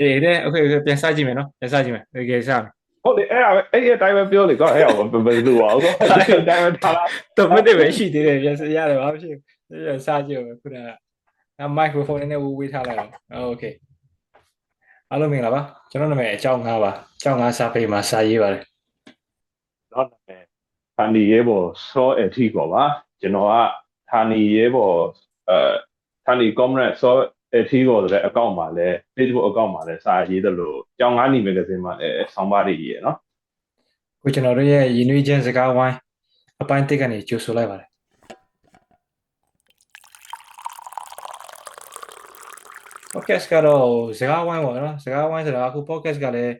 အေးတဲ့โอเคပြန်စကြည့်မယ်နော်ပြန်စကြည့်မယ်โอเคစမယ် ဟုတ်တယ်အဲ့ဒါပဲအဲ့ဒီအတိုင်းပဲပြောလေကောအဲ့ဒါဘယ်လိုပါဦးကောအဲ့ဒီအတိုင်းပဲထားလား တော့မိနစ်ပဲရှိသေးတယ်ပြန်စရတယ်ဘာဖြစ်ပြန်စကြည့်မယ်ခုနကအဲမိုက်ခရိုဖုန်းနဲ့ဝဝေးထားလိုက်အောင်โอเคအားလုံးမင်္ဂလာပါကျွန်တော်နာမည်အကြောင်းငါးပါအကြောင်းငါးစာပေမှာစာရေးပါတယ် တော့နာမည်ဌာနီရဲဘော်စောအထီကောပါကျွန်တော်ကဌာနီရဲဘော်အဲဌာနီ comrade စော အထီကောဆိုတဲ့အကောင့်မှာလဲ Facebook အကောင့်မှာလဲစာရေးတယ်လို့ကြောင်ငါးနီမဂ္ဂဇင်းမှာလဲဆောင်းပါးတွေရေးရနော်ခုကျွန်တော်တို့ရဲ့ရင်းနှီးချင်းစကားဝိုင်းအပိုင်းတစ်ကနေကြိုဆိုလိုက်ပါတယ် podcast ကတော့စကားဝိုင်းပေါ့နော်စကားဝိုင်းဆိုတာအခု podcast ကလည်း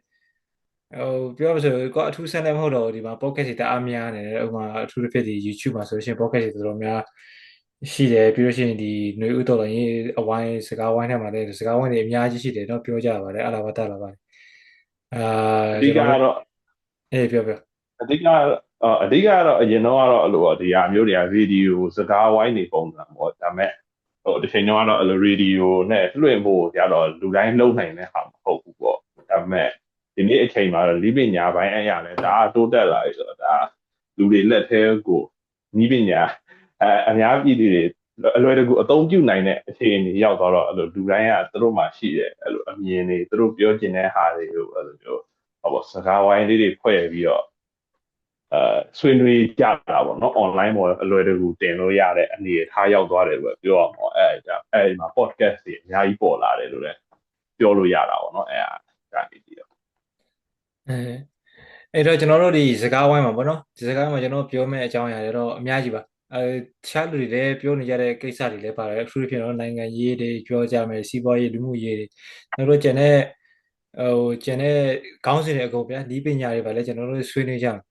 ဟိုပြောရဆိုကိုအထူးဆန်းလည်းမဟုတ်တော့ဒီမှာ podcast တွေတအားများနေတယ်ဥပမာအထူးတစ်ဖြစ်ဒီ YouTube မှာဆိုလို့ရှိရင် podcast တွေတော်တော်များ ရှိတယ်ပြီးလို့ရှိရင်ဒီຫນွေဥတော်လည်းအဝိုင်းစကားဝိုင်းထဲမှာလည်းစကားဝိုင်းတွေအများကြီးရှိတယ်เนาะပြောကြပါတယ်အလားပါတလာပါတယ်အာ အဓိကကတော့ အေးပြောပြော အဓိကတော့အဓိကတော့အရင်တော့ကတော့အဲ့လိုပေါ့ဒီဟာမျိုးတွေကဗီဒီယိုစကားဝိုင်းနေပုံစံပေါ့ဒါပေမဲ့ဟိုတစ်ချိန်တော့ကတော့အဲ့လိုရေဒီယိုနဲ့လွှင့်ဖို့ကြတော့လူတိုင်းလုံးနိုင်တဲ့ဟာမဟုတ်ဘူးပေါ့ဒါပေမဲ့ဒီနေ့အချိန်မှာတော့လိပညာပိုင်းအရာလဲဒါအတိုးတက်လာပြီဆိုတော့ဒါလူတွေလက်ထဲကိုဤပညာ အဲအများပြည်သူတွေအလွယ်တကူအသုံးပြုနိုင်တဲ့အခြေအနေရောက်တော့အဲ့လိုလူတိုင်းကသူတို့မှရှိတယ်အဲ့လိုအမြင်တွေသူတို့ပြောချင်တဲ့ဟာတွေကိုအဲ့လိုမျိုးဟောပေါ့စကားဝိုင်းလေးတွေဖွဲ့ပြီးတော့အဲဆွေးနွေးကြတာပေါ့နော် online ပေါ်အလွယ်တကူတင်လို့ရတဲ့အနေအထားရောက်သွားတယ်လို့ပြောရမှာအဲဒါအဲဒီမှာ podcast တွေအများကြီးပေါ်လာတယ်လို့လည်းပြောလို့ရတာပေါ့နော်အဲဒါနေပြီးတော့အဲအဲ့တော့ကျွန်တော်တို့ဒီစကားဝိုင်းမှာပေါ့နော်ဒီစကားဝိုင်းမှာကျွန်တော်ပြောမယ့်အကြောင်းအရာတွေတော့အများကြီးပါ အဲတခြားလူတွေလည်းပြောနေကြတဲ့ကိစ္စတွေလည်းပါတယ်အထူးသဖြင့်တော့နိုင်ငံရေးတွေပြောကြမယ်စီးပွားရေးလူမှုရေးတွေကျွန်တော်တို့ကျန်တဲ့ဟိုကျန်တဲ့ခေါင်းစဉ်တွေအကုန်ဗျာဒီပညာတွေပါလဲကျွန်တော်တို့ဆွေးနွေးကြမယ်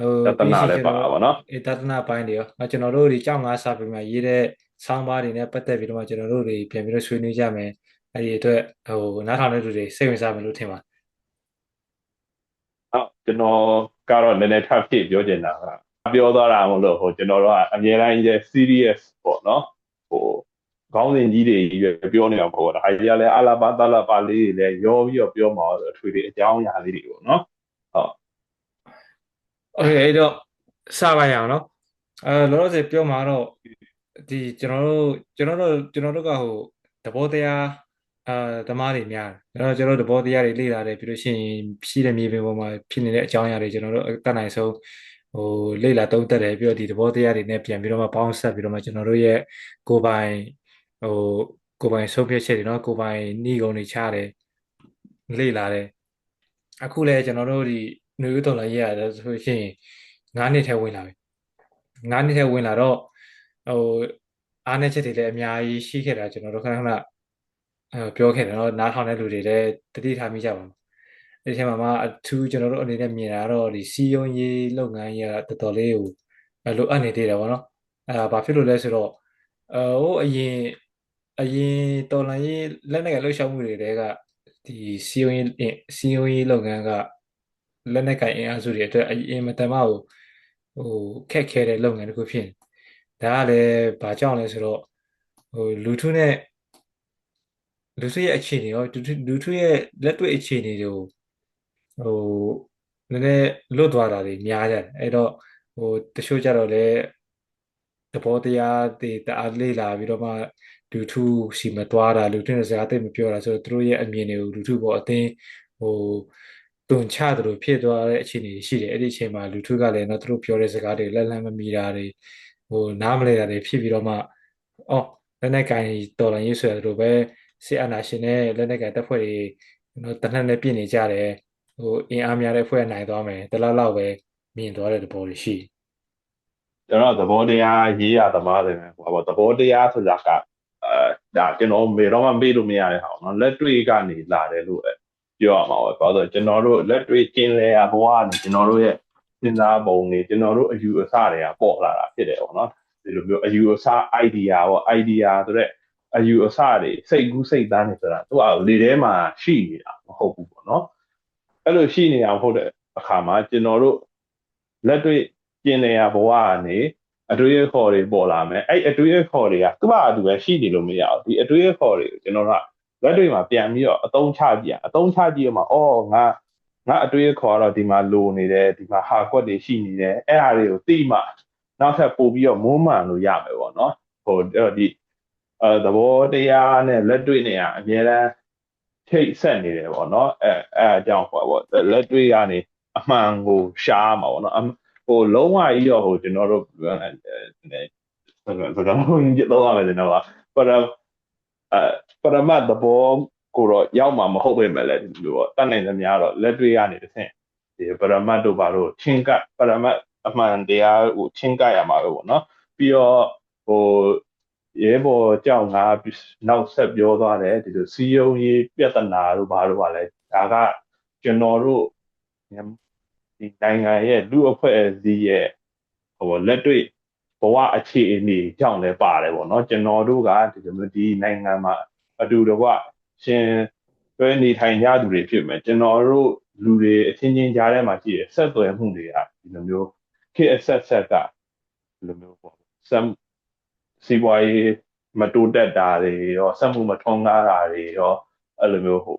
ဟိုတတနာလည်းပါပါနော်အဲတတနာပိုင်းတွေရောအဲကျွန်တော်တို့ဒီကြောင်းငါးစာပေမှာရေးတဲ့ဆောင်းပါးတွေနဲ့ပတ်သက်ပြီးတော့မှကျွန်တော်တို့တွေပြန်ပြီးတော့ဆွေးနွေးကြမယ်အဲဒီအတွက်ဟိုနားထောင်တဲ့လူတွေစိတ်ဝင်စားမယ်လို့ထင်ပါတယ်ဟုတ်ကျွန်တော်ကတော့နည်းနည်းထပ်ဖြည့်ပြောချင်တာက ပြောသွားတာမလို့ဟိုကျွန်တော်တို့ကအများတိုင်းရဲ့ serious ပေါ့နော်ဟိုခေါင်းစဉ်ကြီးတွေရွယ်ပြောနေအောင်ပေါ့ဒါဟာကြီးကလည်းအလာပါတလာပါလေးတွေလည်းရောပြီးတော့ပြောမှာဆိုအထွေထွေအကြောင်းအရာလေးတွေပေါ့နော်ဟုတ် โอเคအဲ့တော့စပါရအောင်เนาะအဲလောလောဆယ်ပြောမှာတော့ဒီကျွန်တော်တို့ကျွန်တော်တို့ကျွန်တော်တို့ကဟိုသဘောတရားအာသမားတွေများတယ်အဲ့တော့ကျွန်တော်တို့သဘောတရားတွေလေ့လာတယ်ပြီးလို့ရှိရင်ရှိတဲ့မြေပြင်ပေါ်မှာဖြစ်နေတဲ့အကြောင်းအရာတွေကျွန်တော်တို့အတတ်နိုင်ဆုံး ဟိုလေ့လာသုံးသပ်တယ်ပြီးတော့ဒီသဘောတရားတွေနဲ့ပြန်ပြီးတော့မှပေါင်းဆက်ပြီးတော့မှကျွန်တော်တို့ရဲ့ကိုပိုင်ဟိုကိုပိုင်ဆုံးဖြတ်ချက်တွေနော်ကိုပိုင်နှီးကုံတွေချတယ်လေ့လာတယ်အခုလည်းကျွန်တော်တို့ဒီနွေဦးတော်လည်းရတယ်ဆိုရှင်9နှစ်ထဲဝင်လာပြီ9နှစ်ထဲဝင်လာတော့ဟိုအားနည်းချက်တွေလည်းအများကြီးရှိခဲ့တာကျွန်တော်တို့ခဏခဏပြောခဲ့တယ်နော်နားထောင်တဲ့လူတွေလည်းတတိထားမိကြပါဘူး ဒီထဲမှာမှအထူးကျွန်တော်တို့အနေနဲ့မြင်တာတော့ဒီစီယုံရေးလုပ်ငန်းကြီးကတော်တော်လေးကိုလိုအပ်နေသေးတယ်ဗောနော်အဲဒါဘာဖြစ်လို့လဲဆိုတော့အဲဟိုအရင်အရင်တော်လန်ရေးလက်နက်ကလှုပ်ရှားမှုတွေတဲကဒီစီယုံရေးစီယုံရေးလုပ်ငန်းကလက်နက်ကင်အင်အားစုတွေအတွက်အရင်မတမကိုဟိုခက်ခဲတဲ့လုပ်ငန်းတစ်ခုဖြစ်နေဒါကလည်းဘာကြောင့်လဲဆိုတော့ဟိုလူထုနဲ့လူထုရဲ့အခြေအနေရောလူထုလူထုရဲ့လက်တွေ့အခြေအနေတွေကို ဟိုနည်းနည်းလွတ်သွားတာတွေများကြတယ်အဲ့တော့ဟိုတချို့ကြတော့လည်းသဘောတရားတွေတအားလေ့လာပြီးတော့မှလူထုစီမသွားတာလူထုနဲ့စကားသိမပြောတာဆိုတော့သူတို့ရဲ့အမြင်တွေကိုလူထုပေါ်အသိဟိုတုံချသလိုဖြစ်သွားတဲ့အခြေအနေရှိတယ်အဲ့ဒီအချိန်မှာလူထုကလည်းတော့သူတို့ပြောတဲ့စကားတွေလက်လန်းမမီတာတွေဟိုနားမလဲတာတွေဖြစ်ပြီးတော့မှအော်လက်နဲ့ကင်တော်လိုင်းရေးဆိုရတဲ့လိုပဲစစ်အာဏာရှင်နဲ့လက်နက်ကင်တပ်ဖွဲ့တွေနော်တနက်နဲ့ပြည့်နေကြတယ် ဟိုအင်အားများတဲ့ဖွဲ့နိုင်သွားမယ်တလားလောက်ပဲမြင်သွားတဲ့သဘောတွေရှိကျွန်တော်သဘောတရားရေးရသမားတွေပဲဟိုပေါ့သဘောတရားဆိုတာကအဲဒါကျွန်တော်မေတော့မှမေးလို့မရတဲ့ဟာပေါ့နော်လက်တွေ့ကနေလာတယ်လို့ပြောရမှာပဲဘာလို့ကျွန်တော်တို့လက်တွေ့ကျင်းလဲရဘဝကနေကျွန်တော်တို့ရဲ့စဉ်းစားပုံတွေကျွန်တော်တို့အယူအဆတွေကပေါ်လာတာဖြစ်တယ်ပေါ့နော်ဒီလိုမျိုးအယူအဆ idea ပေါ့ idea ဆိုတဲ့အယူအဆတွေစိတ်ကူးစိတ်သားနေဆိုတာသူကလေထဲမှာရှိနေတာမဟုတ်ဘူးပေါ့နော် အဲ့လိုရှိနေတာမဟုတ်တဲ့အခါမှာကျွန်တော်တို့လက်တွေ့ကျင်နေရဘဝကနေအတွေ့အခေါ်တွေပေါ်လာမယ်အဲ့အတွေ့အခေါ်တွေကသူ့ဘာသူပဲရှိနေလို့မရဘူးဒီအတွေ့အခေါ်တွေကိုကျွန်တော်ကလက်တွေ့မှာပြန်ပြီးတော့အသုံးချကြည့်ရအသုံးချကြည့်ရမှာအော်ငါငါအတွေ့အခေါ်တော့ဒီမှာလိုနေတယ်ဒီမှာဟာကွက်တွေရှိနေတယ်အဲ့ဟာတွေကိုသိမှနောက်ထပ်ပို့ပြီးတော့မိုးမှန်လို့ရမယ်ပေါ့နော်ဟိုဒီအဲသဘောတရားနဲ့လက်တွေ့နဲ့အများအား ထိတ်ဆက်နေတယ်ပေါ့နော်အဲအဲအကြောင်းပေါ့ပေါ့လက်တွေ့ကနေအမှန်ကိုရှားမှာပေါ့နော်ဟိုလုံးဝကြီးတော့ဟိုကျွန်တော်တို့ဘယ်လိုတော့ကြီးတော့ရမယ်ကျွန်တော်ကပရအဲပရမတ်သဘောကိုတော့ရောက်မှာမဟုတ်ပေမဲ့လည်းဒီလိုပေါ့တတ်နိုင်သမျှတော့လက်တွေ့ကနေတစ်ဆင့်ဒီပရမတ်တို့ဘာလို့ချင်းကပရမတ်အမှန်တရားကိုချင်းကရမှာပဲပေါ့နော်ပြီးတော့ဟို ရဲဘော်ကြောင့်ငါနောက်ဆက်ပြောသွားတယ်ဒီလိုစီယုံရေးပြဿနာတို့ဘာလို့ပါလဲဒါကကျွန်တော်တို့ဒီနိုင်ငံရဲ့လူအဖွဲ့အစည်းရဲ့ဟိုလက်တွေ့ဘဝအခြေအနေကြောင့်လည်းပါတယ်ပေါ့နော်ကျွန်တော်တို့ကဒီလိုမျိုးဒီနိုင်ငံမှာအတူတကွရှင်တွဲနေထိုင်ကြသူတွေဖြစ်မယ်ကျွန်တော်တို့လူတွေအချင်းချင်းကြားထဲမှာရှိတဲ့ဆက်သွယ်မှုတွေကဒီလိုမျိုးခေတ်အဆက်ဆက်ကဒီလိုမျိုးပေါ့စမ် စီပွားရေးမတိုးတက်တာတွေရောစက်မှုမထွန်းကားတာတွေရောအဲ့လိုမျိုးဟို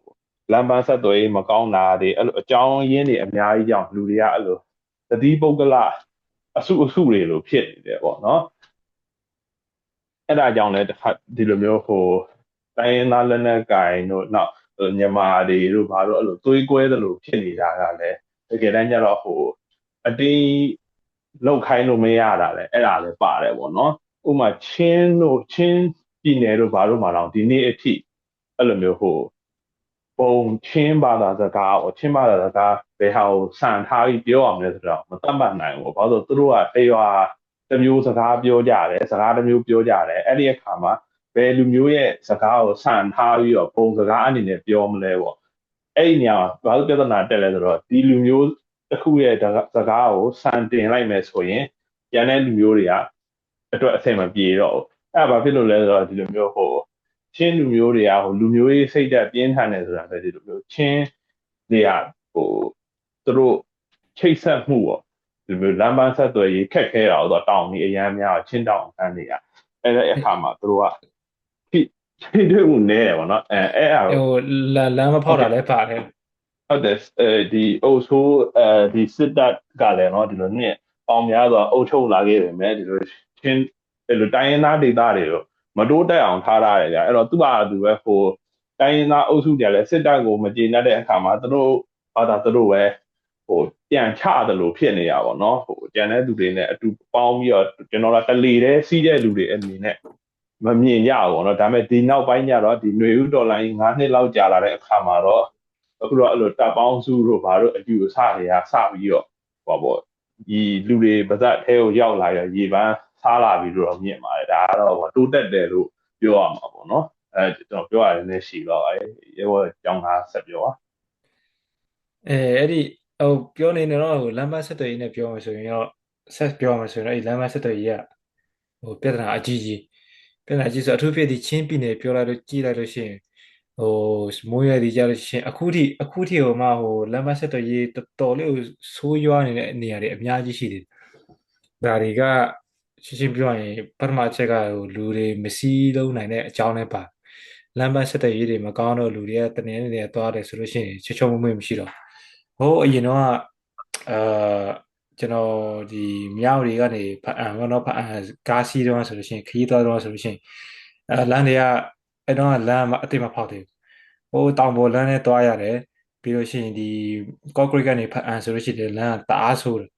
လမ်းပန်းဆက်သွယ်ရေးမကောင်းတာတွေအဲ့လိုအကြောင်းရင်းတွေအများကြီးကြောင့်လူတွေကအဲ့လိုသတိပုဂ္ဂလအစုအစုတွေလိုဖြစ်နေတယ်ပေါ့နော်အဲ့ဒါကြောင့်လည်းဒီလိုမျိုးဟိုတိုင်းရင်းသားလက်နက်ကင်တို့နောက်မြန်မာတွေတို့ဘာလို့အဲ့လိုသွေးကွဲသလိုဖြစ်နေတာကလည်းတကယ်တမ်းကျတော့ဟိုအတင်းလောက်ခိုင်းလို့မရတာလေအဲ့ဒါလည်းပါတယ်ပေါ့နော် ဥမာချင်းတို့ချင်းပြည်နယ်တို့ဘာလို့မှတော့ဒီနေ့အထိအဲ့လိုမျိုးဟိုပုံချင်းဘာသာစကားဟိုချင်းဘာသာစကားဘယ်ဟာကိုစံထားပြီးပြောအောင်လဲဆိုတော့မသတ်မှတ်နိုင်ဘူးဘာလို့သူတို့ကတရွာတစ်မျိုးစကားပြောကြတယ်စကားတစ်မျိုးပြောကြတယ်အဲ့ဒီအခါမှာဘယ်လူမျိုးရဲ့စကားကိုစံထားပြီးတော့ပုံစကားအနေနဲ့ပြောမလဲပေါ့အဲ့ဒီနေရာဘာလို့ပြဿနာတက်လဲဆိုတော့ဒီလူမျိုးတစ်ခုရဲ့စကားကိုစံတင်လိုက်မယ်ဆိုရင်ကျန်တဲ့လူမျိုးတွေက အတွက်အဆင်မပြေတော့ဘူးအဲ့ဒါဘာဖြစ်လို့လဲဆိုတော့ဒီလိုမျိုးဟိုချင်းလူမျိုးတွေကဟိုလူမျိုးရေးစိတ်ဓာတ်ပြင်းထန်တယ်ဆိုတာပဲဒီလိုမျိုးချင်းတွေကဟိုသူတို့ချိတ်ဆက်မှုပေါ့ဒီလိုလမ်းပန်းဆက်သွယ်ရေးခက်ခဲတာတော့တောင်ကြီးအရန်များချင်းတောင်အန်းတွေကအဲ့ဒါအခါမှာသူတို့ကဖြစ်ဖြစ်တွေ့မှုနဲတယ်ပေါ့နော်အဲအဲ့အဟိုလမ်းမဖောက်တာလည်းပါတယ်ဟုတ်တယ်အဲဒီအိုဆိုးအဲဒီစစ်တပ်ကလည်းเนาะဒီလိုနှစ်ပေါင်များစွာအုပ်ချုပ်လာခဲ့တယ်မဲ့ဒီလို ချင်းအဲ့လိုတိုင်းရင်းသားဒေသတွေကိုမတိုးတက်အောင်ထားရတယ်ကြာအဲ့တော့သူ့ဘာသူပဲဟိုတိုင်းရင်းသားအုပ်စုတွေလည်းစစ်တပ်ကိုမကျေနပ်တဲ့အခါမှာသူတို့ဘာသာသူတို့ပဲဟိုပြန်ချတယ်လို့ဖြစ်နေရပါတော့ဟိုကြံတဲ့လူတွေနဲ့အတူပေါင်းပြီးတော့ကျွန်တော်ကတလေတဲ့စီးတဲ့လူတွေအနေနဲ့မမြင်ရဘူးเนาะဒါပေမဲ့ဒီနောက်ပိုင်းကျတော့ဒီຫນွေဥဒေါ်လာကြီး9နှစ်လောက်ကြာလာတဲ့အခါမှာတော့အခုတော့အဲ့လိုတပ်ပေါင်းစုတို့ဘာလို့အယူအဆတွေကစပြီးတော့ဟောပေါ့ဒီလူတွေပါဇက်အဲကိုရောက်လာရရေပန်း စားလာပြီလို့တော့မြင်ပါတယ်ဒါကတော့တိုးတက်တယ်လို့ပြောရမှာပေါ့နော်အဲကျွန်တော်ပြောရတယ်လည်းရှိတော့အဲရေဘောကြောင်းသားဆက်ပြောပါအဲအဲ့ဒီဟိုပြောနေတော့ဟိုလမ်းမဆက်သွယ်ရေးနဲ့ပြောမှဆိုရင်တော့ဆက်ပြောမှဆိုရင်တော့အဲ့လမ်းမဆက်သွယ်ရေးကဟိုပြဿနာအကြီးကြီးပြဿနာကြီးဆိုအထူးဖြစ်ဒီချင်းပြည်နယ်ပြောလိုက်လို့ကြည်လိုက်လို့ရှိရင်ဟိုမိုးရည်ကြလို့ရှိရင်အခုထိအခုထိဟိုမှဟိုလမ်းမဆက်သွယ်ရေးတော်တော်လေးဆိုးရွားနေတဲ့နေရာတွေအများကြီးရှိတယ်ဒါတွေက ရှင်းရှင်းပြောရင်ပထမအချက်ကဟိုလူတွေမစည်းလုံးနိုင်တဲ့အကြောင်းနဲ့ပါလမ်းပန်းဆက်တဲ့ရေးတွေမကောင်းတော့လူတွေကတနေနေနေသွားတယ်ဆိုလို့ရှိရင်ချေချောမွေ့မရှိတော့ဟိုအရင်တော့အာကျွန်တော်ဒီမြောက်တွေကနေဖအံတော့ဖအံကားစီးတော့ဆိုလို့ရှိရင်ခရီးသွားတော့ဆိုလို့ရှိရင်အဲလမ်းတွေကအဲ့တော့လမ်းအတိတ်မဖောက်သေးဘူးဟိုတောင်ပေါ်လမ်းနဲ့သွားရတယ်ပြီးလို့ရှိရင်ဒီကော့ကရစ်ကနေဖအံဆိုလို့ရှိရင်လမ်းကတအားဆိုးတယ်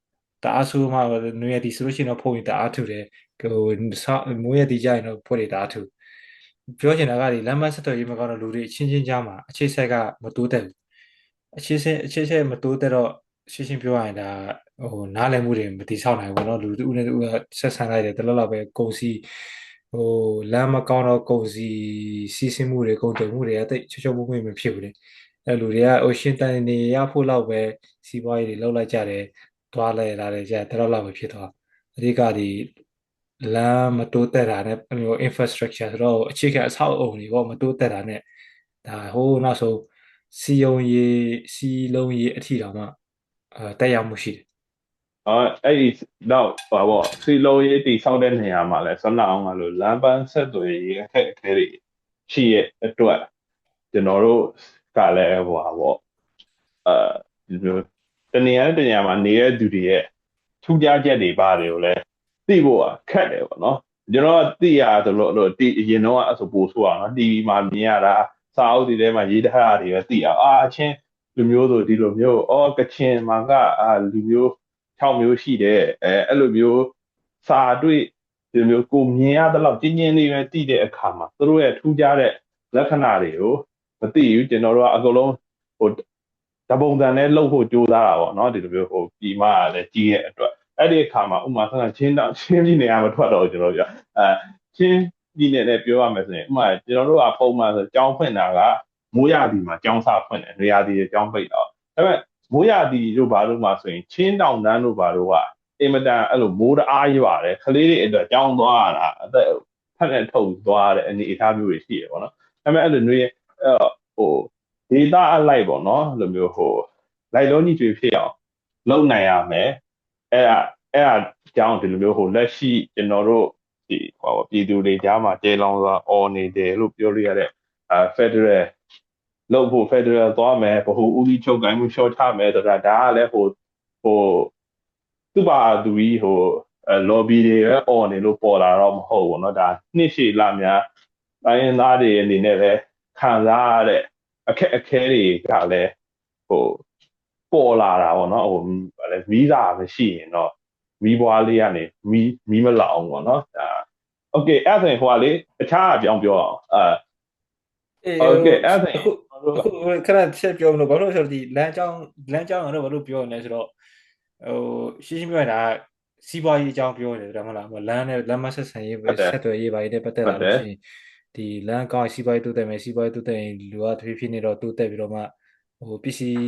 တအားဆိုးမှနွေရတီဆိုလို့ရှိရင်တော့ဖုန်းကြီးတအားထူတယ်ဟိုမိုးရတီကြရင်တော့ဖွဲ့တွေတအားထူပြောချင်တာကဒီလမ်းမဆက်သွယ်ရေးမကောင်းတော့လူတွေအချင်းချင်းကြားမှာအခြေဆက်ကမတိုးတက်ဘူးအခြေဆက်အခြေဆက်မတိုးတက်တော့ရှင်းရှင်းပြောရရင်ဒါဟိုနားလည်မှုတွေမတိဆောက်နိုင်ဘူးเนาะလူတူနဲ့တူကဆက်ဆံလိုက်တယ်တလောက်လောက်ပဲကုန်စီဟိုလမ်းမကောင်းတော့ကုန်စီစီးဆင်းမှုတွေကုန်တယ်မှုတွေကတိတ်ချောချောမွေ့မွေ့မဖြစ်ဘူးလေအဲလူတွေကဟိုရှင်းတန်နေရဖို့လောက်ပဲစီးပွားရေးတွေလောက်လိုက်ကြတယ် သွားလဲလာတယ်ကြာတလောက်လောက်ပဲဖြစ်သွားအဓိကဒီလမ်းမတိုးတက်တာနဲ့မျိုး infrastructure ဆိုတော့အခြေခံအဆောက်အအုံတွေပေါ့မတိုးတက်တာနဲ့ဒါဟိုနောက်ဆုံးစီယုံရေးစီလုံးရေးအထီတောင်မှအဲတက်ရောက်မှုရှိတယ်အော်အဲ့ဒီတော့ပါပေါ့စီလုံးရေးတိဆောက်တဲ့နေရာမှာလဲဆွမ်းနာအောင်ကလို့လမ်းပန်းဆက်သွယ်ရေးအခက်အခဲတွေရှိရဲ့အတွက်ကျွန်တော်တို့ကလည်းဟိုပါပေါ့အဲဒီလို တနေရာနဲ့တနေရာမှာနေတဲ့သူတွေရဲ့ထူးခြားချက်တွေပါတယ်ကိုလည်းသိဖို့ခက်တယ်ပေါ့နော်ကျွန်တော်ကသိရဆိုလို့လို့တီအရင်တော့အဆိုပို့ဆိုအောင်နော် TV မှာမြင်ရတာစာအုပ်တွေထဲမှာရေးထားတာတွေပဲသိအောင်အာအချင်းလူမျိုးဆိုဒီလိုမျိုးအော်ကချင်မှာကအာလူမျိုး6မျိုးရှိတယ်အဲအဲ့လိုမျိုးစာတွေ့ဒီမျိုးကိုမြင်ရတဲ့လောက်ကျင်းကျင်းလေးပဲသိတဲ့အခါမှာသူတို့ရဲ့ထူးခြားတဲ့လက္ခဏာတွေကိုမသိဘူးကျွန်တော်တို့ကအကုန်လုံးဟို တပုံစံနဲ့လှုပ်ဖို့ကြိုးစားတာပေါ့နော်ဒီလိုမျိုးဟိုပြီးမှလည်းကြီးရဲ့အတွက်အဲ့ဒီအခါမှာဥမာဆက်ချင်းတော့ချင်းပြည်နယ်ကမထွက်တော့ကျွန်တော်တို့ပြအဲချင်းပြည်နယ်နဲ့ပြောရမယ်ဆိုရင်ဥမာကျွန်တော်တို့ကပုံမှန်ဆိုကြောင်းဖွင့်တာကမိုးရသည်မှာကြောင်းစဖွင့်တယ်နေရာဒီကြောင်းပိတ်တော့ဒါပေမဲ့မိုးရသည်တို့ဘာလို့မှဆိုရင်ချင်းတောင်တန်းတို့ဘာလို့ကအင်မတန်အဲ့လိုမိုးတအားရွာတယ်ခလေးတွေအတွက်ကြောင်းသွားရတာအသက်ဖက်နဲ့ထုတ်သွားတဲ့အနေအထားမျိုးတွေရှိရပေါ့နော်ဒါပေမဲ့အဲ့လိုမျိုးဟို data အလိုက်ပေါ့နော်အဲ့လိုမျိုးဟိုလိုက်လုံးကြီးတွေဖြစ်အောင်လုပ်နိုင်ရမယ်အဲ့ဒါအဲ့ဒါကြောင့်ဒီလိုမျိုးဟိုလက်ရှိကျွန်တော်တို့ဒီဟောပြည်သူတွေကြားမှာကျေလောင်စွာអော်နေတယ်လို့ပြောလို့ရတဲ့အဲ Federal လုပ်ဖို့ Federal သွားမယ်ဗဟိုဦးစီးချုပ်ကိုင်းမှု short ချမယ်ဆိုတာဒါကလည်းဟိုဟိုသူ့ပါသူကြီးဟိုအဲ lobby တွေပဲអော်နေလို့ပေါ်လာတော့မဟုတ်ဘူးเนาะဒါနှစ်ရှည်လာများတိုင်းရင်းသားတွေအနေနဲ့လည်းခံစားရတဲ့ အခက်အခဲတွေကလည်းဟိုပေါ်လာတာပေါ့နော်ဟိုဗာလဲမီးစာမရှိရင်တော့မီးပွားလေးကနေမီးမီးမလောက်အောင်ပေါ့နော်ဒါโอเคအဲ့ဒါဆိုရင်ဟိုကလေအခြားအပြောင်းပြောအောင်အဲโอเคအဲ့ဒါခုခဏချက်ပြောမလို့ဘာလို့ဆိုတော့ဒီလမ်းကြောင်းလမ်းကြောင်းကတော့ဘာလို့ပြောနေလဲဆိုတော့ဟိုရှင်းရှင်းပြောရင်ဒါစီးပွားရေးအကြောင်းပြောနေတယ်ဒါမှမလားလမ်းနဲ့လမ်းမဆက်ဆံရေးဆက်သွယ်ရေးပိုင်းနဲ့ပတ်သက်လာလို့ရှိရင် ဒီလမ်းကောင်းစီးပွားရေးတိုးတက်မယ်စီးပွားရေးတိုးတက်ရင်လူကတဖြည်းဖြည်းနဲ့တော့တိုးတက်ပြီးတော့မှဟိုပစ္စည်း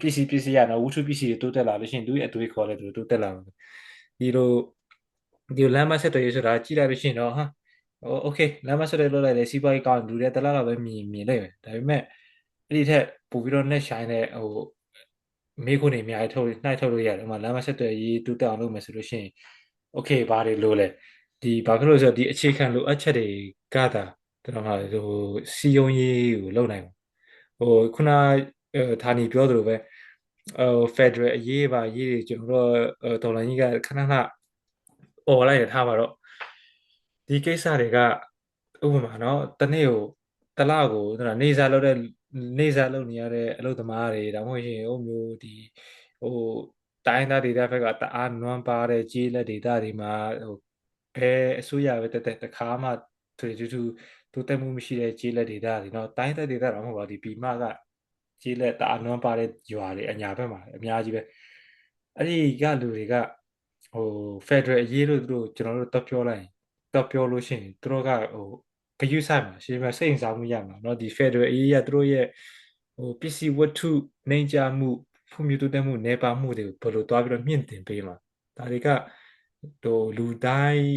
ပစ္စည်းပစ္စည်းရတော့ဝုထုပစ္စည်းတွေတိုးတက်လာလို့ရှိရင်သူ့ရဲ့အသွေးခေါ်လဲသူတိုးတက်လာတယ်ဒီလိုဒီလမ်းမဆက်သွယ်ရေးဆိုတာကြည့်လိုက်လို့ရှိရင်တော့ဟာโอเคလမ်းမဆက်သွယ်လုပ်လိုက်လေစီးပွားရေးကောင်းလူတွေတလားတော့ပဲမြင်မြင်လိုက်ပဲဒါပေမဲ့အဲ့ဒီထက်ပိုပြီးတော့ net shine တဲ့ဟိုမေးခွန်းတွေအများကြီးထုတ်နှိုက်ထုတ်လို့ရတယ်ဥပမာလမ်းမဆက်သွယ်ရေးတိုးတက်အောင်လုပ်မယ်ဆိုလို့ရှိရင်โอเคဘာတွေလို့လဲ ဒီဘာဖြစ်လို့ဆိုတော့ဒီအခြေခံလိုအပ်ချက်တွေကတာကျွန်တော်ဟာဟိုစီယုံရေးကိုလုပ်နိုင်ဘူးဟိုခုနဌာနီပြောသလိုပဲဟို Federal အရေးပါရေးတွေကျွန်တော်တို့ဒေါ်လာကြီးကခဏခဏအော်လိုက်ရထားပါတော့ဒီကိစ္စတွေကဥပမာနော်တနေ့ကိုတလကိုနေစာလုပ်တဲ့နေစာလုပ်နေရတဲ့အလုပ်သမားတွေဒါမှမဟုတ်ရင်ဟိုမျိုးဒီဟိုတိုင်းသားဒေသဘက်ကတအားနွမ်းပါတဲ့ကြေးလက်ဒေသတွေမှာဟို ဘယ်အစိုးရပဲတက်တက်တခါမှသူတူတူတိုးတက်မှုမရှိတဲ့ကြေးလက်ဒေသတွေเนาะတိုင်းသားဒေသတော့မဟုတ်ပါဘူးဒီပြည်မကကြေးလက်တအားနွမ်းပါတဲ့ရွာတွေအညာဘက်မှာအများကြီးပဲအဲ့ဒီကလူတွေကဟို Federal အရေးလို့သူတို့ကျွန်တော်တို့တော့ပြောလိုက်ရင်တော့ပြောလို့ရှိရင်သူတို့ကဟိုဂယုဆိုင်မှာရှင်းမစိတ်စားမှုရမှာเนาะဒီ Federal အရေးရသူတို့ရဲ့ဟိုပစ္စည်းဝတ္ထုနိုင်ကြမှုဖွံ့ဖြိုးတိုးတက်မှုနေပါမှုတွေကိုဘယ်လိုသွားပြီးတော့မြင့်တင်ပေးမှာဒါတွေက ဟိုလူတိုင်း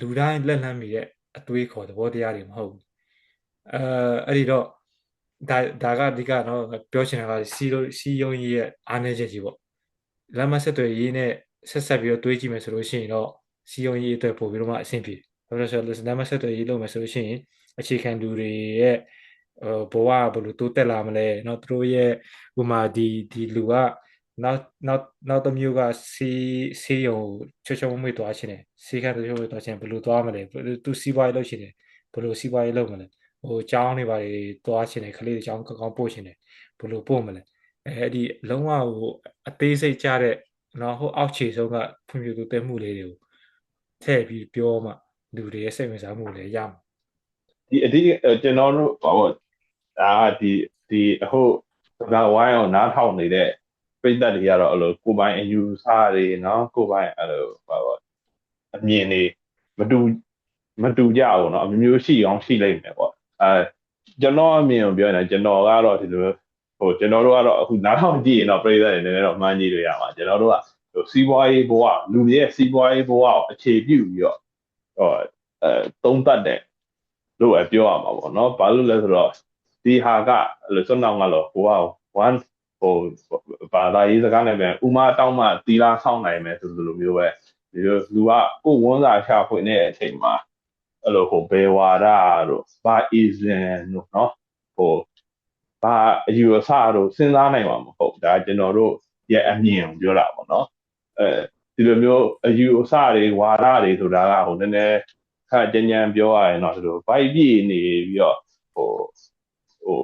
လူတိုင်းလက်လန်းမိတဲ့အတွေးခေါ်သဘောတရားတွေမဟုတ်ဘူးအဲအဲ့ဒီတော့ဒါဒါကအဓိကတော့ပြောချင်တာကစီလိုစီယုံကြီးရဲ့အားနည်းချက်ကြီးပေါ့လမ်းမဆက်သွယ်ရေးနဲ့ဆက်ဆက်ပြီးတော့တွေးကြည့်မယ်ဆိုလို့ရှိရင်တော့စီယုံကြီးအတွက်ပို့ပြီးတော့မှအဆင်ပြေဘာလို့လဲဆိုတော့လမ်းမဆက်သွယ်ရေးလုပ်မယ်ဆိုလို့ရှိရင်အခြေခံလူတွေရဲ့ဘဝဘယ်လိုတိုးတက်လာမလဲเนาะသူတို့ရဲ့ဥမာဒီဒီလူက နောက်နောက်နောက်တစ်မျိုးကစီစီယုံချွတ်ချွတ်မွေ့သွားခြင်းတယ်စီကချွတ်ချွတ်မွေ့သွားခြင်းဘယ်လိုသွားမလဲသူစီးပွားရေးလုပ်ခြင်းတယ်ဘယ်လိုစီးပွားရေးလုပ်မလဲဟိုကျောင်းတွေပါတွေသွားခြင်းတယ်ခလေးတွေကျောင်းကောင်းကောင်းပို့ခြင်းတယ်ဘယ်လိုပို့မလဲအဲ့ဒီလုံးဝဟိုအသေးစိတ်ကြတဲ့နော်ဟိုအောက်ခြေဆုံးကဖွံ့ဖြိုးတိုးတက်မှုလေးတွေကိုထည့်ပြီးပြောမှလူတွေရဲ့စိတ်ဝင်စားမှုလည်းရမှာဒီအဒီကျွန်တော်တို့ဟောဒါဒီဒီအခုကဝိုင်းအောင်နားထောင်နေတဲ့ ပိဿတ်တွေကတော့အဲ့လိုကိုပိုင်အယူဆတွေနော်ကိုပိုင်အဲ့လိုဘာပေါ့အမြင်တွေမတူမတူကြဘူးเนาะအမျိုးမျိုးရှိအောင်ရှိလိမ့်မယ်ပေါ့အဲကျွန်တော်အမြင်ကိုပြောရင်ကျွန်တော်ကတော့ဒီလိုဟိုကျွန်တော်တို့ကတော့အခုနားထောင်ကြည့်ရင်တော့ပြည်သက်တွေနည်းနည်းတော့မှန်းကြည့်လို့ရပါကျွန်တော်တို့ကဟိုစီးပွားရေးဘဝလူတွေရဲ့စီးပွားရေးဘဝကိုအခြေပြုပြီးတော့ဟိုအဲသုံးသပ်တယ်လို့ပြောရမှာပေါ့เนาะဘာလို့လဲဆိုတော့ဒီဟာကလို့စွမ်းအောင်ကလို့ဟိုက one ဟိုဘာသာရေးစကားနဲ့ပဲဥမာတောင်းမှသီလာဆောင်နိုင်မယ်ဆိုလိုမျိုးပဲဒီလိုလူကကိုဝန်စာရှာဖွေနေတဲ့အချိန်မှာအဲ့လိုဟိုဘေဝါဒတို့ဘာအီဇန်တို့နော်ဟိုဘာအယူအဆတို့စဉ်းစားနိုင်မှာမဟုတ်ဒါကျွန်တော်တို့ရဲ့အမြင်ကိုပြောတာပေါ့နော်အဲဒီလိုမျိုးအယူအဆတွေဝါဒတွေဆိုတာကဟိုနည်းနည်းခက်ကြမ်းကြမ်းပြောရရင်တော့ဒီလိုဘိုက်ပြည့်နေပြီးတော့ဟိုဟို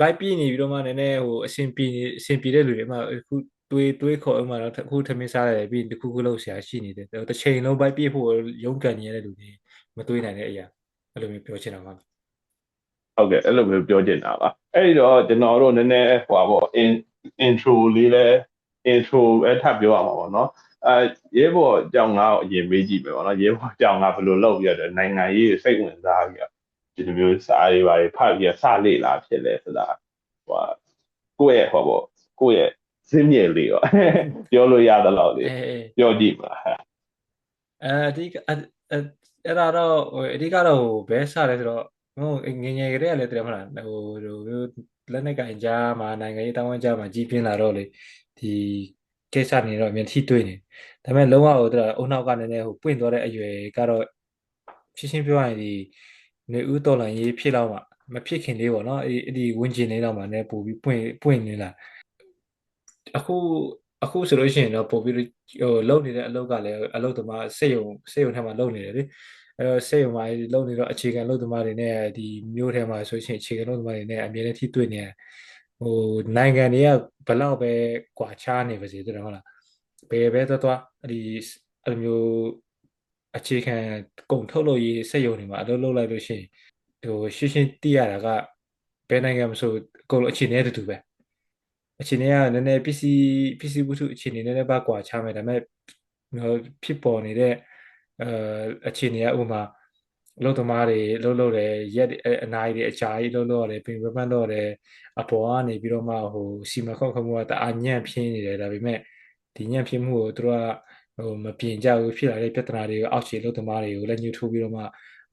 ဘိုက်ပြည့်နေပြီးတော့မှနည်းနည်းဟိုအရှင်ပြေအရှင်ပြေတဲ့လူတွေမှအခုတွေးတွေးခေါ်အမှတော့အခုထမင်းစားရတယ်ပြီးတခုခုလောက်ဆရာရှိနေတယ်တစ်ချိန်လုံးဘိုက်ပြည့်ဖို့ရုန်းကန်နေရတဲ့လူတွေမတွေးနိုင်တဲ့အရာအဲ့လိုမျိုးပြောချင်တာပါဟုတ်ကဲ့အဲ့လိုမျိုးပြောချင်တာပါအဲ့ဒီတော့ကျွန်တော်တို့နည်းနည်းဟိုပါပေါ့ intro လေးလဲ intro ပဲထပ်ပြောရမှာပေါ့နော်အဲရဲဘော်ကြောင်ကအရင်မေးကြည့်ပဲပေါ့နော်ရဲဘော်ကြောင်ကဘယ်လိုလုပ်ပြီးတော့နိုင်ငံရေးစိတ်ဝင်စားပြီးတော့ ဒီလိုမျိုးစာရေးပါဖတ်ပြီးစလေ့လာဖြစ်လဲဆိုတာဟိုကိုယ့်ရဲ့ဟောပေါ့ကိုယ့်ရဲ့စင်းမြေလေးရောပြောလို့ရသလောက်လေးပြောကြည့်ပါအဲအဓိကအဲ့ဒါတော့အဓိကတော့ဘယ်စလဲဆိုတော့ဟိုငငယ်ကလေးကလည်းတည်းမလားဟိုဟိုလက်နဲ့ကင်ကြားမှာနိုင်ငံရေးတောင်းဝန်းကြားမှာကြီးပြင်းလာတော့လေဒီကိစ္စနေတော့အမြင်ထိတွေ့နေဒါပေမဲ့လုံးဝဟိုတအုံနောက်ကနည်းနည်းဟိုပွင့်သွားတဲ့အရွယ်ကတော့ရှင်းရှင်းပြောရရင်ဒီ နေဦးတော်လန်ရေးဖြစ်တော့မှမဖြစ်ခင်လေးပေါ့နော်အဲ့ဒီဝင်းကျင်လေးတော့မှလည်းပို့ပြီးပွင့်ပွင့်နေလာအခုအခုဆိုလို့ရှိရင်တော့ပို့ပြီးဟိုလုံနေတဲ့အလုပ်ကလည်းအလုပ်သမားစိတ်ယုံစိတ်ယုံထဲမှာလုံနေတယ်လေအဲတော့စိတ်ယုံမှာလုံနေတော့အခြေခံလုပ်သမားတွေနဲ့ဒီမျိုးထဲမှာဆိုရှင်အခြေခံလုပ်သမားတွေနဲ့အမြဲတမ်းထိတွေ့နေဟိုနိုင်ငံတွေကဘလောက်ပဲကွာခြားနေပါစေတဲ့ဟုတ်လားဘယ်ပဲသွားသွားဒီအဲ့လိုမျိုး အခြေခံကုန်ထုတ်လို့ရေးစက်ရုံတွေမှာအလုပ်လုပ်လိုက်လို့ရှိရင်ဟိုရှင်းရှင်းသိရတာကဘယ်နိုင်ငံမဆိုအကုန်လုံးအခြေအနေတူတူပဲအခြေအနေကနည်းနည်းပစ္စည်းပစ္စည်းဝတ္ထုအခြေအနေနည်းနည်းပါကွာခြားမယ်ဒါပေမဲ့ဖြစ်ပေါ်နေတဲ့အဲအခြေအနေကဥပမာအလုပ်သမားတွေလှုပ်လှုပ်တယ်ရက်အနာရီတွေအကြာကြီးလှုပ်လှုပ်ရတယ်ပြင်ပန်းလှုပ်ရတယ်အပေါ်ကနေပြီးတော့မှဟိုစီမခောက်ခမှုကတအားညံ့ပြင်းနေတယ်ဒါပေမဲ့ဒီညံ့ပြင်းမှုကိုသူတို့က ဟိုမပြင်ကြဘူးဖြစ်လာတဲ့ပြဿနာတွေကိုအောက်ခြေအလုပ်သမားတွေကိုလည်းညှို့ထိုးပြီးတော့မှ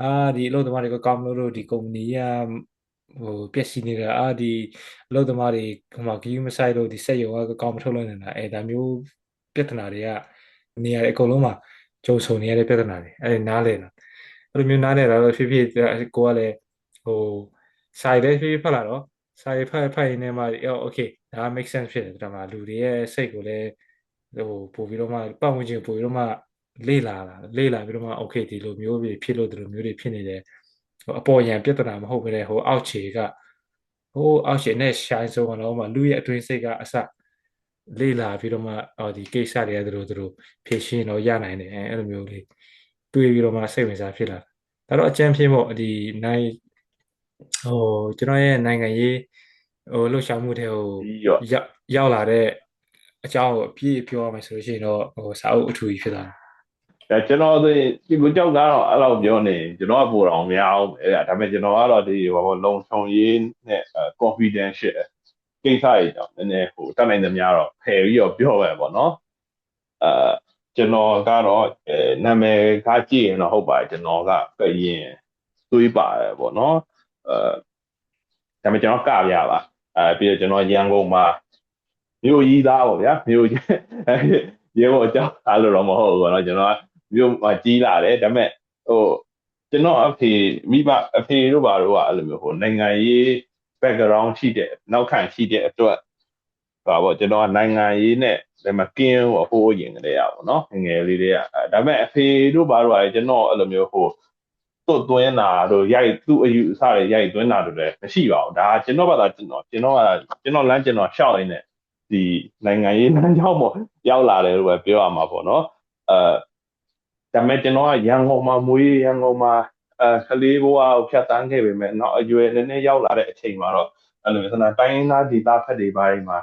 အာဒီအလုပ်သမားတွေကကောင်းမလို့လို့ဒီကုမ္ပဏီကဟိုပျက်စီးနေတာအာဒီအလုပ်သမားတွေဟိုမှာဂီယူမဆိုင်လို့ဒီစက်ရုံကကောင်းမထုတ်လို့နေတာအဲဒါမျိုးပြဿနာတွေကနေရာအကုန်လုံးမှာကြုံဆုံနေရတဲ့ပြဿနာတွေအဲနားလဲတာအဲ့လိုမျိုးနားလဲတာတော့ဖြစ်ဖြစ်ကိုကလည်းဟိုစာရေးဖြစ်ဖြစ်ဖတ်လာတော့စာရေးဖတ်ဖတ်ရင်းနဲ့မှအော်โอเคဒါ make sense ဖြစ်တယ်ဒါမှလူတွေရဲ့စိတ်ကိုလည်း ဟိုပို့ပြီးတော့မှပတ်ဝန်းကျင်ပို့ပြီးတော့မှလေ့လာတာလေ့လာပြီးတော့မှ okay ဒီလိုမျိုးတွေဖြစ်လို့ဒီလိုမျိုးတွေဖြစ်နေတယ်ဟိုအပေါ်ယံပြဿနာမဟုတ်ဘဲဟိုအောက်ခြေကဟိုအောက်ခြေနဲ့ရှိုင်းဆုံးတော့မှလူရဲ့အတွင်းစိတ်ကအစလေ့လာပြီးတော့မှအော်ဒီကိစ္စတွေကတို့တို့ဖြည့်ရှင်းတော့ရနိုင်တယ်အဲ့လိုမျိုးလေးတွေးပြီးတော့မှစိတ်ဝင်စားဖြစ်လာဒါတော့အကျဉ်းဖြင့်ပေါ့ဒီနိုင်ဟိုကျွန်တော်ရဲ့နိုင်ငံရေးဟိုလှုပ်ရှားမှုတဲ့ဟိုရောက်ရောက်လာတဲ့ အကြောင်းကိုအပြည့်ပြောရမယ်ဆိုလို့ရှိရင်တော့ဟိုစာအုပ်အထူကြီးဖြစ်သွားတယ်အဲကျွန်တော်ဆိုရင်ဒီကိုကြောက်ကတော့အဲ့လိုပြောနေကျွန်တော်ကပို့တော်မရအောင်အဲ့ဒါဒါပေမဲ့ကျွန်တော်ကတော့ဒီဟိုလုံချုံရေးနဲ့ confidence ရှစ်ကိစ္စတွေကြောင့်နည်းနည်းဟိုတတ်နိုင်သမျှတော့ဖယ်ပြီးတော့ပြောပဲပေါ့နော်အဲကျွန်တော်ကတော့အဲနာမည်ကကြည့်ရင်တော့ဟုတ်ပါတယ်ကျွန်တော်ကကရင်သွေးပါတယ်ပေါ့နော်အဲဒါပေမဲ့ကျွန်တော်ကပြပါအဲပြီးတော့ကျွန်တော်ရန်ကုန်မှာ မြို့ကြီးသားပေါ့ဗျာမြို့ရဲဘော်အကြောင်းအားလို့တော့မဟုတ်ဘူးပေါ့နော်ကျွန်တော်ကမြို့မှာကြီးလာတယ်ဒါပေမဲ့ဟိုကျွန်တော်အဖေမိဘအဖေတို့ဘာတို့ကအဲ့လိုမျိုးဟိုနိုင်ငံရေး background ရှိတဲ့နောက်ခံရှိတဲ့အတွက်ပါပေါ့ကျွန်တော်ကနိုင်ငံရေးနဲ့ဒါမှကင်းဟိုဟိုးရင်ကလေးရပါတော့ငငယ်လေးတွေကဒါပေမဲ့အဖေတို့ဘာတို့ကကျွန်တော်အဲ့လိုမျိုးဟိုသွတ်သွင်းတာတို့ရိုက်သူ့အယူအဆတွေရိုက်သွင်းတာတို့လည်းမရှိပါဘူးဒါကျွန်တော်ဘာသာကျွန်တော်ကျွန်တော်ကကျွန်တော်လမ်းကျွန်တော်ရှောက်ရင်းနဲ့ ဒီနိုင်ငံရေးလမ်းကြောင်းပေါ်ရောက်လာတယ်လို့ပဲပြောရမှာပေါ့နော်အဲဒါမဲ့ကျွန်တော်ကရန်ကုန်မှာမွေးရန်ကုန်မှာအဲကလေးဘဝကိုဖြတ်တန်းခဲ့ပေမဲ့နောက်အရွယ်နည်းနည်းရောက်လာတဲ့အချိန်မှာတော့အဲ့လိုမျိုးစနာတိုင်းသားဒေသဖက်တွေပိုင်းမှာ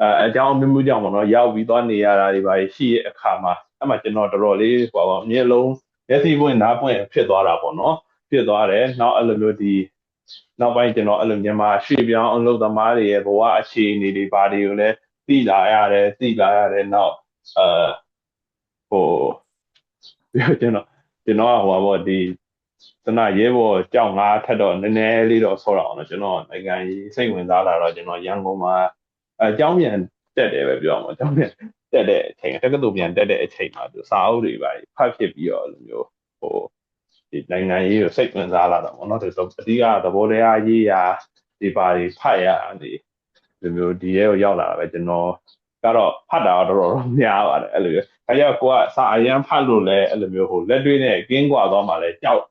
အဲအကြောင်းမျိုးမျိုးကြောင့်ပေါ့နော်ရောက်ပြီးသွားနေရတာတွေပါရှိရဲ့အခါမှာအဲ့မှာကျွန်တော်တော်တော်လေးဟိုပါအမြဲလုံးမျက်စိပွင့်နားပွင့်ဖြစ်သွားတာပေါ့နော်ဖြစ်သွားတယ်နောက်အဲ့လိုမျိုးဒီ နောက်ပိုင်းကျွန်တော်အဲ့လိုမြန်မာရွှေပြောင်းအလုပ်သမားတွေရဲ့ဘဝအခြေအနေတွေဘာတွေကိုလဲသိလာရတယ်သိလာရတယ်နောက်အဲဟိုကျွန်တော်ကျွန်တော်ကဟိုပါဒီသနာရဲဘော်ကြောက်ငါထက်တော့နည်းနည်းလေးတော့ဆော့ရအောင်တော့ကျွန်တော်နိုင်ငံရေးစိတ်ဝင်စားလာတော့ကျွန်တော်ရန်ကုန်မှာအကြောင်းပြန်တက်တယ်ပဲပြောအောင်အကြောင်းပြန်တက်တဲ့အချိန်တက္ကသိုလ်ပြန်တက်တဲ့အချိန်မှာသူစာအုပ်တွေပါဖတ်ဖြစ်ပြီးတော့လိုမျိုးဟို ဒီနိုင်ငံရေးကိုစိတ်ဝင်စားလာတာပေါ့နော်ဒီတော့အဓိကသဘောတရားရေးရာဒီပါတွေဖတ်ရဒီဒီမျိုးဒီရဲကိုရောက်လာတာပဲကျွန်တော်ကတော့ဖတ်တာတော့တော်တော်များပါတယ်အဲ့လိုမျိုး။ဒါကြောင့်ကိုကစာအရန်ဖတ်လို့လည်းအဲ့လိုမျိုးဟိုလက်တွေ့နဲ့ကင်းကွာသွားမှလည်းကြောက်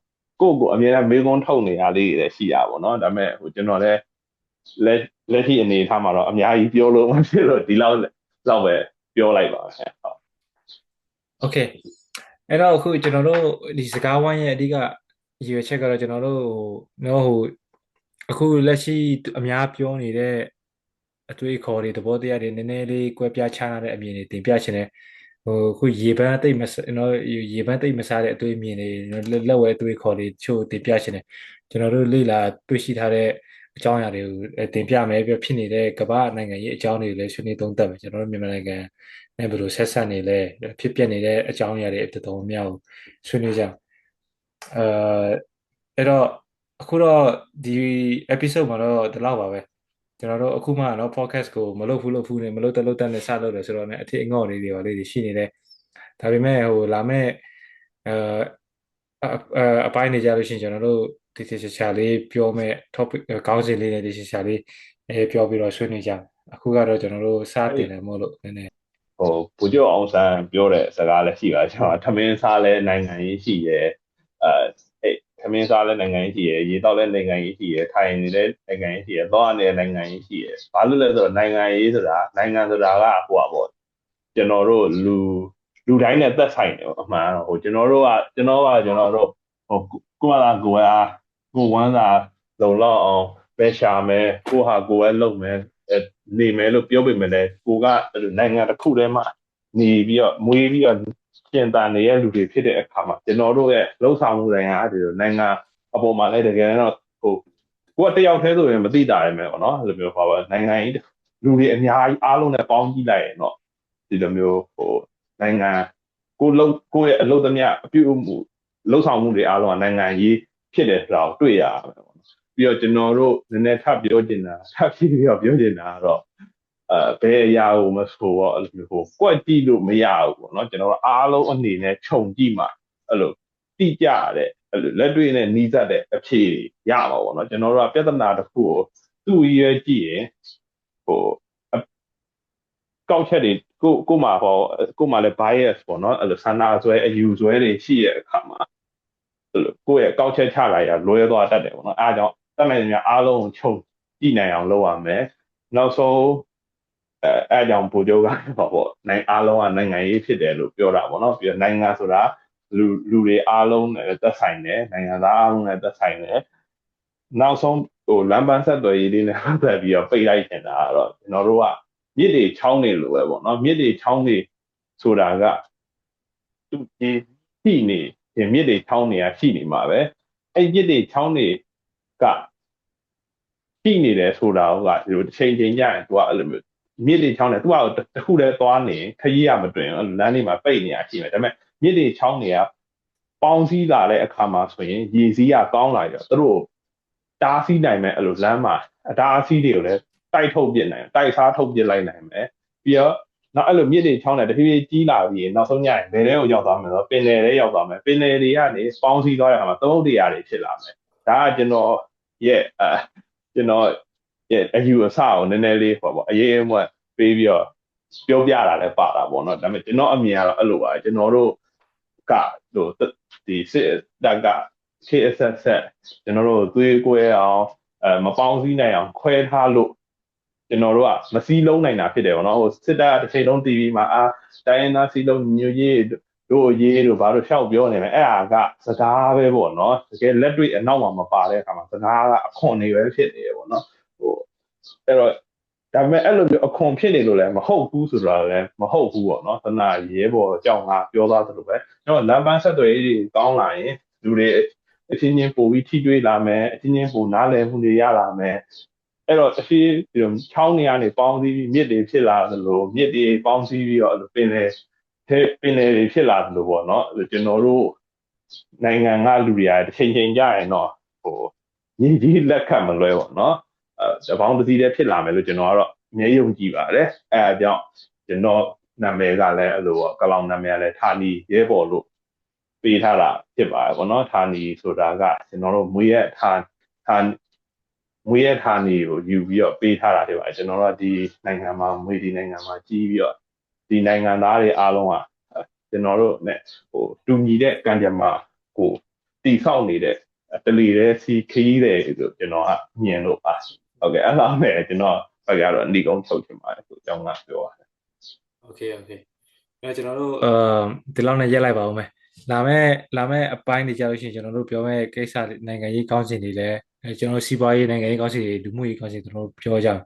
ကိုကိုအများနဲ့မေးခွန်းထုတ်နေရလေးတွေရှိရပါတော့။ဒါပေမဲ့ဟိုကျွန်တော်လည်းလက်လက်ရှိအနေထားမှာတော့အများကြီးပြောလို့မဖြစ်လို့ဒီလောက်လောက်ပဲပြောလိုက်ပါဆက်ဟုတ်။ Okay အဲ့တော့အခုကျွန်တော်တို့ဒီစကားဝိုင်းရဲ့အဓိကရည်ရွယ်ချက်ကတော့ကျွန်တော်တို့နော်ဟိုအခုလက်ရှိအများပြောနေတဲ့အတွေ့အခေါ်တွေသဘောတရားတွေနည်းနည်းလေးကွဲပြားခြားနာတဲ့အမြင်တွေတင်ပြချင်တယ်ဟိုခုရေပန်းတိတ်မနော်ရေပန်းတိတ်မစားတဲ့အတွေ့အမြင်တွေလက်ဝဲအတွေ့အခေါ်တွေချို့တင်ပြချင်တယ်ကျွန်တော်တို့လေ့လာတွေ့ရှိထားတဲ့အကြောင်းအရာတွေကိုတင်ပြမယ်ပြဖြစ်နေတဲ့ကမ္ဘာနိုင်ငံရေးအကြောင်းတွေကိုလည်းဆွေးနွေးသုံးသပ်မယ်ကျွန်တော်တို့မြန်မာနိုင်ငံ နဲ့ဘယ်လိုဆက်ဆက်နေလဲဖြစ်ပျက်နေတဲ့အကြောင်းအရာတွေအတော်တော်များကိုဆွေးနွေးကြအဲအဲ့တော့အခုတော့ဒီ episode မှာတော့ဒီလောက်ပါပဲကျွန်တော်တို့အခုမှတော့ podcast ကိုမလုပ်ဘူးလုပ်ဘူးနေမလုပ်တလုပ်တနဲ့စလုပ်တယ်ဆိုတော့ねအထစ်အငေါ့လေးတွေပါလေးတွေရှိနေတယ်ဒါပေမဲ့ဟိုလာမဲ့အဲအပိုင်းနေကြလို့ရှိရင်ကျွန်တော်တို့ဒီချာချာလေးပြောမဲ့ topic ကောင်းစဉ်လေးနဲ့ဒီချာချာလေးအဲပြောပြီးတော့ဆွေးနွေးကြအခုကတော့ကျွန်တော်တို့စတင်တယ်မို့လို့နည်းနည်း ဟိုဘူကျော်အောင်ဆန်းပြောတဲ့စကားလည်းရှိပါကျွန်တော်ထမင်းစားလဲနိုင်ငံရေးရှိရဲ့အဲထမင်းစားလဲနိုင်ငံရေးရှိရဲ့ရေတောက်လဲနိုင်ငံရေးရှိရဲ့ထိုင်နေတဲ့နိုင်ငံရေးရှိရဲ့သွားနေတဲ့နိုင်ငံရေးရှိရဲ့ဘာလို့လဲဆိုတော့နိုင်ငံရေးဆိုတာနိုင်ငံဆိုတာကဟိုပါပေါ့ကျွန်တော်တို့လူလူတိုင်းနဲ့သက်ဆိုင်တယ်အမှန်တော့ဟိုကျွန်တော်တို့ကကျွန်တော်ကကျွန်တော်တို့ဟိုကိုယ်ကကိုယ်အားကိုဝမ်းသာလုံလောက်အောင်ပဲရှာမယ်ကိုဟာကိုယ်ပဲလုပ်မယ် နေမယ်လို့ပြောပေမဲ့လည်းကိုကနိုင်ငံတစ်ခုထဲမှာနေပြီးတော့မွေးပြီးတော့ကျင်တန်နေတဲ့လူတွေဖြစ်တဲ့အခါမှာကျွန်တော်တို့ရဲ့လှုပ်ဆောင်မှုတိုင်းအားဒီလိုနိုင်ငံအပေါ်မှာလည်းတကယ်တော့ဟိုကိုကတယောက်တည်းဆိုရင်မသိတာရမယ်ပေါ့နော်အဲ့လိုမျိုးပါပါနိုင်ငံကြီးလူတွေအများကြီးအားလုံးနဲ့ပေါင်းကြည့်လိုက်ရင်တော့ဒီလိုမျိုးဟိုနိုင်ငံကိုလုံးကိုရဲ့အလုပ်သမျှအပြုအမှုလှုပ်ဆောင်မှုတွေအားလုံးကနိုင်ငံကြီးဖြစ်တယ်ဆိုတာကိုတွေ့ရမယ်ပေါ့နော် ပြီးတော့ကျွန်တော်တို့နည်းနည်းထပ်ပြောချင်တာထပ်ပြီးတော့ပြောချင်တာကတော့အဲဘယ်အရာကိုမဆိုတော့အဲ့လိုမျိုးဟိုကွက်ကြည့်လို့မရဘူးပေါ့နော်ကျွန်တော်တို့အားလုံးအနေနဲ့ခြုံကြည့်မှအဲ့လိုတိကျတဲ့အဲ့လိုလက်တွေ့နဲ့နီးစပ်တဲ့အဖြေရမှာပေါ့နော်ကျွန်တော်တို့ကပြဿနာတစ်ခုကိုသူ့ရွယ်ကြည့်ရင်ဟိုကောက်ချက်တွေကိုကိုမှဟောကိုမှလည်း bias ပေါ့နော်အဲ့လိုဆန္ဒဆွဲအယူဆွဲတွေရှိတဲ့အခါမှာအဲ့လိုကိုယ့်ရဲ့ကောက်ချက်ချလိုက်ရလွဲသွားတတ်တယ်ပေါ့နော်အားကြောင့် တတ်နိုင်များအားလုံးကိုချုပ်ကြည့်နိုင်အောင်လုပ်ရမယ်နောက်ဆုံးအဲအဲကြောင့်ပူကြိုးကတော့ပေါ့နိုင်အားလုံးကနိုင်ငံရေးဖြစ်တယ်လို့ပြောတာပေါ့နော်ပြီးတော့နိုင်ငံဆိုတာလူလူတွေအားလုံးနဲ့သက်ဆိုင်တယ်နိုင်ငံသားအားလုံးနဲ့သက်ဆိုင်တယ်နောက်ဆုံးဟိုလမ်းပန်းဆက်သွယ်ရေးလေးနဲ့ပတ်သက်ပြီးတော့ပိတ်လိုက်နေတာကတော့ကျွန်တော်တို့ကမြစ်တွေချောင်းနေလို့ပဲပေါ့နော်မြစ်တွေချောင်းနေဆိုတာကသူဒီရှိနေဒီမြစ်တွေချောင်းနေရရှိနေမှာပဲအဲ့မြစ်တွေချောင်းနေက ရှိနေတယ်ဆိုတာကဒီလိုတစ်ချိန်ချိန်ညရင်သူကအဲ့လိုမျိုးမြစ်တွေချောင်းနေသူကတခုတည်းသွားနေခရီးရမတွင်လမ်းတွေမှာပိတ်နေရရှိမယ်ဒါပေမဲ့မြစ်တွေချောင်းတွေကပေါင်းစည်းလာတဲ့အခါမှာဆိုရင်ရေစီးကကောင်းလာရောသူတို့တားဆီးနိုင်မဲ့အဲ့လိုလမ်းမှာအတားအဆီးတွေကိုလည်းတိုက်ထုတ်ပြစ်နိုင်တိုက်စားထုတ်ပြစ်လိုက်နိုင်မယ်ပြီးတော့နောက်အဲ့လိုမြစ်တွေချောင်းတယ်တဖြည်းဖြည်းကြီးလာပြီးနောက်ဆုံးညရင်ဘယ်ထဲကိုရောက်သွားမလဲဆိုတော့ပင်လယ်ထဲရောက်သွားမယ်ပင်လယ်တွေကနေပေါင်းစည်းသွားတဲ့အခါမှာသုံးတရားတွေဖြစ်လာမယ်ဒါကကျွန်တော်ရဲ့အဲ ကျွန်တော်ရဲ့အယူအဆကိုနည်းနည်းလေးဟောပေါ့အရေးအမွတ်ပေးပြီးတော့ပြောပြတာလည်းပါတာပေါ့နော်ဒါပေမဲ့ကျွန်တော်အမြင်ကတော့အဲ့လိုပါကျွန်တော်တို့ကဟိုဒီစစ်တပ်ကခေအဆက်ဆက်ကျွန်တော်တို့သွေးကွဲအောင်အဲမပေါင်းစည်းနိုင်အောင်ခွဲထားလို့ကျွန်တော်တို့ကမစည်းလုံးနိုင်တာဖြစ်တယ်ဗောနော်ဟိုစစ်တပ်တစ်ချိန်လုံး TV မှာအာတိုင်းရင်းသားစည်းလုံးညွရေး တို့ရေးတို့ဘာလို့ရှောက်ပြောနေလဲအဲ့ဒါကစကားပဲပေါ့နော်တကယ်လက်တွေ့အနောက်မှာမပါတဲ့အခါမှာစကားကအခွန်တွေပဲဖြစ်နေတယ်ပေါ့နော်ဟိုအဲ့တော့ဒါပေမဲ့အဲ့လိုမျိုးအခွန်ဖြစ်နေလို့လည်းမဟုတ်ဘူးဆိုတော့လည်းမဟုတ်ဘူးပေါ့နော်သနာရဲဘော်ကြောင့်ငါပြောသားသလိုပဲကျွန်တော်လမ်းပန်းဆက်သွယ်ရေးတွေကောင်းလာရင်လူတွေအချင်းချင်းပို့ပြီးထိတွေ့လာမယ်အချင်းချင်းပို့နားလည်မှုတွေရလာမယ်အဲ့တော့အရှိဒီလိုချောင်းတွေကနေပေါင်းစည်းပြီးမြစ်တွေဖြစ်လာသလိုမြစ်တွေပေါင်းစည်းပြီးတော့ပင်လေ ပင်လေတွေဖြစ်လာသလိုပေါ့နော်ကျွန်တော်တို့နိုင်ငံကလူတွေကတစ်ချိန်ချိန်ကြရင်တော့ဟိုညီကြီးလက်ခံမလွဲပေါ့နော်အဲတပေါင်းတစ်စီးတည်းဖြစ်လာမယ်လို့ကျွန်တော်ကတော့အမြဲယုံကြည်ပါတယ်အဲအကြောင်းကျွန်တော်နာမည်ကလည်းအဲ့လိုပေါ့ကလောင်နာမည်ကလည်းဌာနီရဲဘော်လို့ပေးထားတာဖြစ်ပါတယ်ပေါ့နော်ဌာနီဆိုတာကကျွန်တော်တို့မွေးရဌာဌာမွေးရဌာနီကိုယူပြီးတော့ပေးထားတာဖြစ်ပါတယ်ကျွန်တော်တို့ကဒီနိုင်ငံမှာမွေးဒီနိုင်ငံမှာကြီးပြီးတော့ ဒီနိုင်ငံသားတွေအားလုံးကကျွန်တော်တို့ ਨੇ ဟိုတူညီတဲ့ကံကြမ္မာကိုတည်ဆောက်နေတဲ့တလီတဲ့စီခီးတယ်ဆိုကျွန်တော်ကမြင်လို့ပါဟုတ်ကဲ့အဲ့လိုနဲ့ကျွန်တော်ဘက်ကတော့ဏီကုန်းထုတ်ချင်ပါတယ်ဆိုအကြောင်းကပြောပါတယ် โอเคโอเคအဲကျွန်တော်တို့အဲဒီလောက်နဲ့ရက်လိုက်ပါဦးမယ်လာမဲ့လာမဲ့အပိုင်းတွေကြာလို့ရှိရင်ကျွန်တော်တို့ပြောမဲ့ကိစ္စတွေနိုင်ငံရေးကောင်းစဉ်တွေလည်းအဲကျွန်တော်စီးပွားရေးနိုင်ငံရေးကောင်းစဉ်တွေလူမှုရေးကောင်းစဉ်ကျွန်တော်တို့ပြောကြအောင်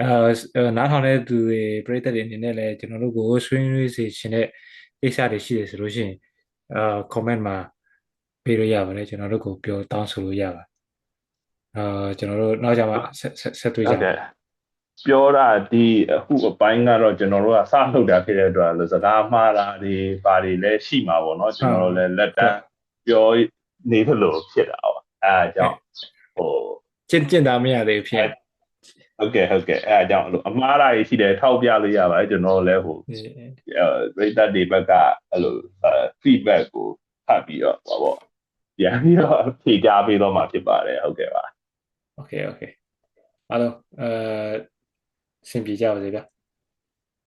အဲနားထောင်တဲ့သူတွေပြည်သက်တွေအနေနဲ့လည်းကျွန်တော်တို့ကိုဆွေးနွေးစေချင်တဲ့ကိစ္စတွေရှိတယ်ဆိုလို့ရှိရင်အာ comment မှာပေးလို့ရပါတယ်ကျွန်တော်တို့ကိုပြောတောင်းဆိုလို့ရပါတယ်အာကျွန်တော်တို့နောက်ကြမှာဆက်ဆက်ဆက်တွေ့ကြဟုတ်ပါကဲ့ပြောတာဒီအခုအပိုင်းကတော့ကျွန်တော်တို့ကစလုပ်တာဖြစ်တဲ့အတွက်လို့စကားမှားတာတွေပါတွေလည်းရှိမှာပေါ့နော်ကျွန်တော်တို့လည်းလက်တန်းပြောနေသလိုဖြစ်တာပါအဲအကြောင်းဟိုကျင့်ကျင့်သားမရသေးဘူးဖြစ် ဟုတ်ကဲ့ဟုတ်ကဲ့အဲအကြောင်းအဲ့လိုအမားဓာတ်ကြီးရှိတယ်ထောက်ပြလို့ရပါတယ်ကျွန်တော်လည်းဟိုအဲပရိသတ်တွေဘက်ကအဲ့လို feedback ကိုဖတ်ပြီးတော့ဟောပေါ့ပြန်ပြီးတော့ဖြေကြားပေးတော့မှာဖြစ်ပါတယ်ဟုတ်ကဲ့ပါ Okay okay အားလုံးအဲဆင်ပြေကြပါစေဗျာ